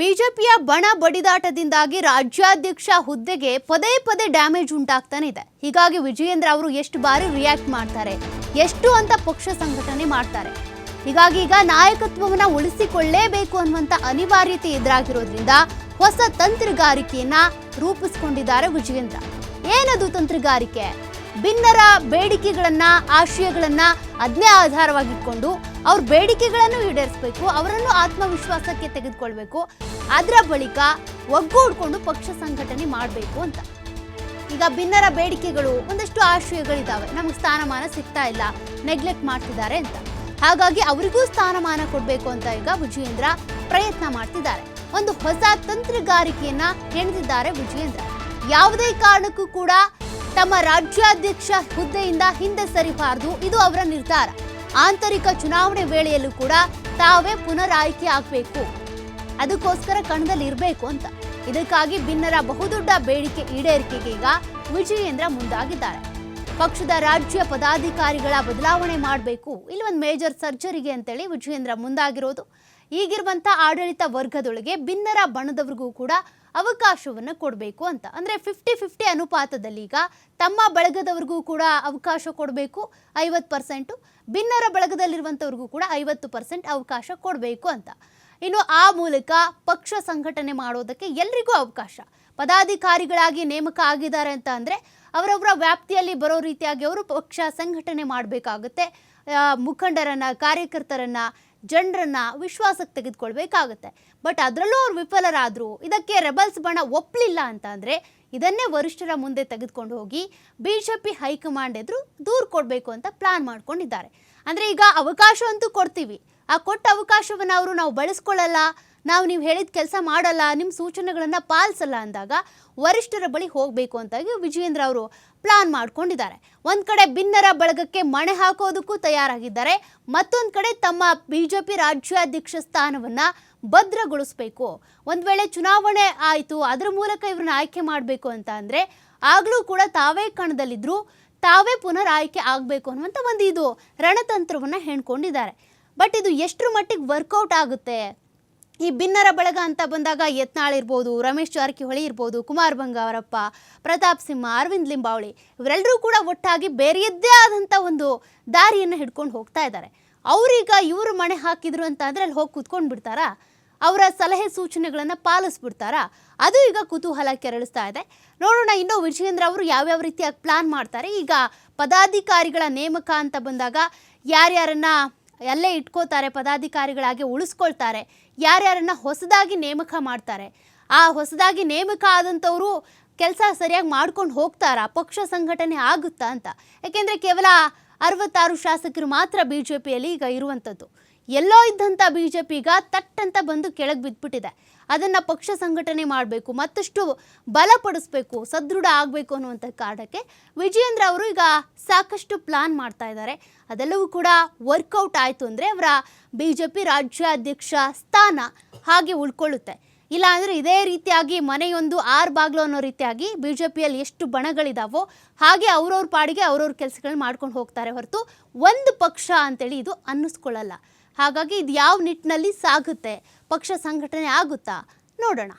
ಬಿಜೆಪಿಯ ಬಣ ಬಡಿದಾಟದಿಂದಾಗಿ ರಾಜ್ಯಾಧ್ಯಕ್ಷ ಹುದ್ದೆಗೆ ಪದೇ ಪದೇ ಡ್ಯಾಮೇಜ್ ಉಂಟಾಗ್ತಾನೆ ಇದೆ. ಹೀಗಾಗಿ ವಿಜಯೇಂದ್ರ ಅವರು ಎಷ್ಟು ಬಾರಿ ರಿಯಾಕ್ಟ್ ಮಾಡ್ತಾರೆ, ಎಷ್ಟು ಅಂತ ಪಕ್ಷ ಸಂಘಟನೆ ಮಾಡ್ತಾರೆ. ಹೀಗಾಗಿ ಈಗ ನಾಯಕತ್ವವನ್ನ ಉಳಿಸಿಕೊಳ್ಳೇಬೇಕು ಅನ್ನುವಂತ ಅನಿವಾರ್ಯತೆ ಎದುರಾಗಿರೋದ್ರಿಂದ ಹೊಸ ತಂತ್ರಗಾರಿಕೆಯನ್ನ ರೂಪಿಸಿಕೊಂಡಿದ್ದಾರೆ ವಿಜಯೇಂದ್ರ. ಏನದು ತಂತ್ರಗಾರಿಕೆ? ಭಿನ್ನರ ಬೇಡಿಕೆಗಳನ್ನ, ಆಶಯಗಳನ್ನ ಅದನ್ನೇ ಆಧಾರವಾಗಿಟ್ಕೊಂಡು ಅವ್ರ ಬೇಡಿಕೆಗಳನ್ನು ಈಡೇರಿಸಬೇಕು, ಅವರನ್ನು ಆತ್ಮವಿಶ್ವಾಸಕ್ಕೆ ತೆಗೆದುಕೊಳ್ಬೇಕು, ಅದರ ಬಳಿಕ ಒಗ್ಗೂಡ್ಕೊಂಡು ಪಕ್ಷ ಸಂಘಟನೆ ಮಾಡಬೇಕು ಅಂತ. ಈಗ ಭಿನ್ನರ ಬೇಡಿಕೆಗಳು, ಒಂದಷ್ಟು ಆಶಯಗಳಿದ್ದಾವೆ ನಮಗೆ ಸ್ಥಾನಮಾನ ಸಿಗ್ತಾ ಇಲ್ಲ ನೆಗ್ಲೆಕ್ಟ್ ಮಾಡ್ತಿದ್ದಾರೆ ಅಂತ. ಹಾಗಾಗಿ ಅವರಿಗೂ ಸ್ಥಾನಮಾನ ಕೊಡಬೇಕು ಅಂತ ಈಗ ವಿಜಯೇಂದ್ರ ಪ್ರಯತ್ನ ಮಾಡ್ತಿದ್ದಾರೆ. ಒಂದು ಹೊಸ ತಂತ್ರಗಾರಿಕೆಯನ್ನ ಹೆಣೆದಿದ್ದಾರೆ ವಿಜಯೇಂದ್ರ. ಯಾವುದೇ ಕಾರಣಕ್ಕೂ ಕೂಡ ತಮ್ಮ ರಾಜ್ಯಾಧ್ಯಕ್ಷ ಹುದ್ದೆಯಿಂದ ಹಿಂದೆ ಸರಿಬಾರದು. ಇದು ಅವರ ನಿರ್ಧಾರ. ಆಂತರಿಕ ಚುನಾವಣೆ ವೇಳೆಯಲ್ಲೂ ಕೂಡ ತಾವೇ ಪುನರ್ ಆಯ್ಕೆ ಆಗಬೇಕು. ಅದಕ್ಕೋಸ್ಕರ ಕಣದಲ್ಲಿ ಇರಬೇಕು ಅಂತ. ಇದಕ್ಕಾಗಿ ಭಿನ್ನರ ಬಹುದೊಡ್ಡ ಬೇಡಿಕೆ ಈಡೇರಿಕೆಗೆ ಈಗ ವಿಜಯೇಂದ್ರ ಮುಂದಾಗಿದ್ದಾರೆ. ಪಕ್ಷದ ರಾಜ್ಯ ಪದಾಧಿಕಾರಿಗಳ ಬದಲಾವಣೆ ಮಾಡಬೇಕು. ಇಲ್ಲಿ ಒಂದು ಮೇಜರ್ ಸರ್ಜರಿಗೆ ಅಂತೇಳಿ ವಿಜಯೇಂದ್ರ ಮುಂದಾಗಿರೋದು. ಈಗಿರುವಂಥ ಆಡಳಿತ ವರ್ಗದೊಳಗೆ ಭಿನ್ನರ ಬಣದವರಿಗೂ ಕೂಡ ಅವಕಾಶವನ್ನು ಕೊಡಬೇಕು ಅಂತ. ಅಂದರೆ ಫಿಫ್ಟಿ ಫಿಫ್ಟಿ ಅನುಪಾತದಲ್ಲಿ ಈಗ ತಮ್ಮ ಬಳಗದವ್ರಿಗೂ ಕೂಡ ಅವಕಾಶ ಕೊಡಬೇಕು, ಐವತ್ತು ಪರ್ಸೆಂಟು. ಭಿನ್ನರ ಬಳಗದಲ್ಲಿರುವಂಥವ್ರಿಗೂ ಕೂಡ ಐವತ್ತು ಪರ್ಸೆಂಟ್ ಅವಕಾಶ ಕೊಡಬೇಕು ಅಂತ. ಇನ್ನು ಆ ಮೂಲಕ ಪಕ್ಷ ಸಂಘಟನೆ ಮಾಡೋದಕ್ಕೆ ಎಲ್ರಿಗೂ ಅವಕಾಶ. ಪದಾಧಿಕಾರಿಗಳಾಗಿ ನೇಮಕ ಆಗಿದ್ದಾರೆ ಅಂತ ಅಂದರೆ ಅವರವರ ವ್ಯಾಪ್ತಿಯಲ್ಲಿ ಬರೋ ರೀತಿಯಾಗಿ ಅವರು ಪಕ್ಷ ಸಂಘಟನೆ ಮಾಡಬೇಕಾಗುತ್ತೆ. ಮುಖಂಡರನ್ನು, ಕಾರ್ಯಕರ್ತರನ್ನ ಜನರನ್ನ ವಿಶ್ವಾಸಕ್ಕೆ ತೆಗೆದುಕೊಳ್ಬೇಕಾಗುತ್ತೆ. ಬಟ್ ಅದರಲ್ಲೂ ಅವ್ರು ವಿಫಲರಾದರು, ಇದಕ್ಕೆ ರೆಬಲ್ಸ್ ಬಣ ಒಪ್ಪಲಿಲ್ಲ ಅಂತ ಅಂದರೆ ಇದನ್ನೇ ವರಿಷ್ಠರ ಮುಂದೆ ತೆಗೆದುಕೊಂಡು ಹೋಗಿ ಬಿ ಜೆ ಪಿ ಹೈಕಮಾಂಡ್ ಎದುರು ದೂರು ಕೊಡಬೇಕು ಅಂತ ಪ್ಲಾನ್ ಮಾಡ್ಕೊಂಡಿದ್ದಾರೆ. ಅಂದರೆ ಈಗ ಅವಕಾಶ ಅಂತೂ ಕೊಡ್ತೀವಿ. ಆ ಕೊಟ್ಟ ಅವಕಾಶವನ್ನು ಅವರು ನಾವು ಬಳಸ್ಕೊಳ್ಳಲ್ಲ ನಾವು ನೀವು ಹೇಳಿದ ಕೆಲಸ ಮಾಡಲ್ಲ, ನಿಮ್ಮ ಸೂಚನೆಗಳನ್ನು ಪಾಲಿಸಲ್ಲ ಅಂದಾಗ ವರಿಷ್ಠರ ಬಳಿ ಹೋಗಬೇಕು ಅಂತಾಗಿ ವಿಜಯೇಂದ್ರ ಅವರು ಪ್ಲಾನ್ ಮಾಡ್ಕೊಂಡಿದ್ದಾರೆ. ಒಂದು ಕಡೆ ಭಿನ್ನರ ಬಳಗಕ್ಕೆ ಮಣೆ ಹಾಕೋದಕ್ಕೂ ತಯಾರಾಗಿದ್ದಾರೆ. ಮತ್ತೊಂದು ಕಡೆ ತಮ್ಮ ಬಿ ಜೆ ಪಿ ರಾಜ್ಯಾಧ್ಯಕ್ಷ ಸ್ಥಾನವನ್ನು ಭದ್ರಗೊಳಿಸಬೇಕು. ಒಂದು ವೇಳೆ ಚುನಾವಣೆ ಆಯಿತು, ಅದರ ಮೂಲಕ ಇವ್ರನ್ನ ಆಯ್ಕೆ ಮಾಡಬೇಕು ಅಂತ ಅಂದರೆ ಆಗಲೂ ಕೂಡ ತಾವೇ ಕಣದಲ್ಲಿದ್ದರೂ ತಾವೇ ಪುನರ್ ಆಯ್ಕೆ ಆಗಬೇಕು ಅನ್ನುವಂಥ ಒಂದು ಇದು ರಣತಂತ್ರವನ್ನು ಹೆಣ್ಕೊಂಡಿದ್ದಾರೆ ಬಟ್ ಇದು ಎಷ್ಟರ ಮಟ್ಟಿಗೆ ವರ್ಕೌಟ್ ಆಗುತ್ತೆ? ಈ ಬಿನ್ನರ ಬಳಗ ಅಂತ ಬಂದಾಗ ಯತ್ನಾಳ್ ಇರ್ಬೋದು, ರಮೇಶ್ ಜಾರಕಿಹೊಳಿ ಇರ್ಬೋದು, ಕುಮಾರ್ ಬಂಗಾವರಪ್ಪ ಪ್ರತಾಪ್ ಸಿಂಹ, ಅರವಿಂದ್ ಲಿಂಬಾವಳಿ ಇವರೆಲ್ಲರೂ ಕೂಡ ಒಟ್ಟಾಗಿ ಬೇರೆಯದ್ದೇ ಆದಂಥ ಒಂದು ದಾರಿಯನ್ನು ಹಿಡ್ಕೊಂಡು ಹೋಗ್ತಾ ಇದ್ದಾರೆ. ಅವರೀಗ ಇವರು ಮಣೆ ಹಾಕಿದ್ರು ಅಂತ ಅಂದರೆ ಅಲ್ಲಿ ಹೋಗಿ ಕುತ್ಕೊಂಡು ಬಿಡ್ತಾರಾ? ಅವರ ಸಲಹೆ ಸೂಚನೆಗಳನ್ನು ಪಾಲಿಸ್ಬಿಡ್ತಾರಾ? ಅದು ಈಗ ಕುತೂಹಲ ಕೆರಳಿಸ್ತಾ ಇದೆ. ನೋಡೋಣ, ಇನ್ನು ವಿಜಯೇಂದ್ರ ಅವರು ಯಾವ್ಯಾವ ರೀತಿಯಾಗಿ ಪ್ಲಾನ್ ಮಾಡ್ತಾರೆ? ಈಗ ಪದಾಧಿಕಾರಿಗಳ ನೇಮಕ ಅಂತ ಬಂದಾಗ ಯಾರ್ಯಾರನ್ನ ಅಲ್ಲೇ ಇಟ್ಕೋತಾರೆ, ಪದಾಧಿಕಾರಿಗಳಾಗಿ ಉಳಿಸ್ಕೊಳ್ತಾರೆ. ಯಾರ್ಯಾರನ್ನು ಹೊಸದಾಗಿ ನೇಮಕ ಮಾಡ್ತಾರೆ. ಆ ಹೊಸದಾಗಿ ನೇಮಕ ಆದಂಥವರು ಕೆಲಸ ಸರಿಯಾಗಿ ಮಾಡ್ಕೊಂಡು ಹೋಗ್ತಾರಾ? ಪಕ್ಷ ಸಂಘಟನೆ ಆಗುತ್ತಾ ಅಂತ. ಯಾಕೆಂದರೆ ಕೇವಲ ಅರವತ್ತಾರು ಶಾಸಕರು ಮಾತ್ರ ಬಿ ಜೆ ಪಿಯಲ್ಲಿ ಈಗ ಇರುವಂಥದ್ದು. ಎಲ್ಲೋ ಇದ್ದಂಥ ಬಿ ಜೆ ಪಿ ಈಗ ತಟ್ಟಂತ ಬಂದು ಕೆಳಗೆ ಬಿದ್ದುಬಿಟ್ಟಿದೆ ಅದನ್ನು ಪಕ್ಷ ಸಂಘಟನೆ ಮಾಡಬೇಕು, ಮತ್ತಷ್ಟು ಬಲಪಡಿಸ್ಬೇಕು ಸದೃಢ ಆಗಬೇಕು ಅನ್ನುವಂಥ ಕಾರಣಕ್ಕೆ ವಿಜಯೇಂದ್ರ ಅವರು ಈಗ ಸಾಕಷ್ಟು ಪ್ಲಾನ್ ಮಾಡ್ತಾ ಇದ್ದಾರೆ. ಅದೆಲ್ಲವೂ ಕೂಡ ವರ್ಕೌಟ್ ಆಯಿತು ಅಂದರೆ ಅವರ ಬಿ ಜೆ ಪಿ ರಾಜ್ಯಾಧ್ಯಕ್ಷ ಸ್ಥಾನ ಹಾಗೆ ಉಳ್ಕೊಳ್ಳುತ್ತೆ. ಇಲ್ಲ ಅಂದರೆ ಇದೇ ರೀತಿಯಾಗಿ ಮನೆಯೊಂದು ಆರು ಬಾಗಿಲು ಅನ್ನೋ ರೀತಿಯಾಗಿ ಬಿ ಜೆ ಪಿಯಲ್ಲಿ ಎಷ್ಟು ಬಣಗಳಿದಾವೋ ಹಾಗೆ ಅವ್ರವ್ರ ಪಾಡಿಗೆ ಅವ್ರವ್ರ ಕೆಲಸಗಳನ್ನ ಮಾಡ್ಕೊಂಡು ಹೋಗ್ತಾರೆ ಹೊರತು ಒಂದು ಪಕ್ಷ ಅಂತೇಳಿ ಇದು ಅನ್ನಿಸ್ಕೊಳ್ಳಲ್ಲ. ಹಾಗಾಗಿ ಇದು ಯಾವ ನಿಟ್ಟಿನಲ್ಲಿ ಸಾಗುತ್ತೆ? ಪಕ್ಷ ಸಂಘಟನೆ ಆಗುತ್ತಾ? ನೋಡೋಣ.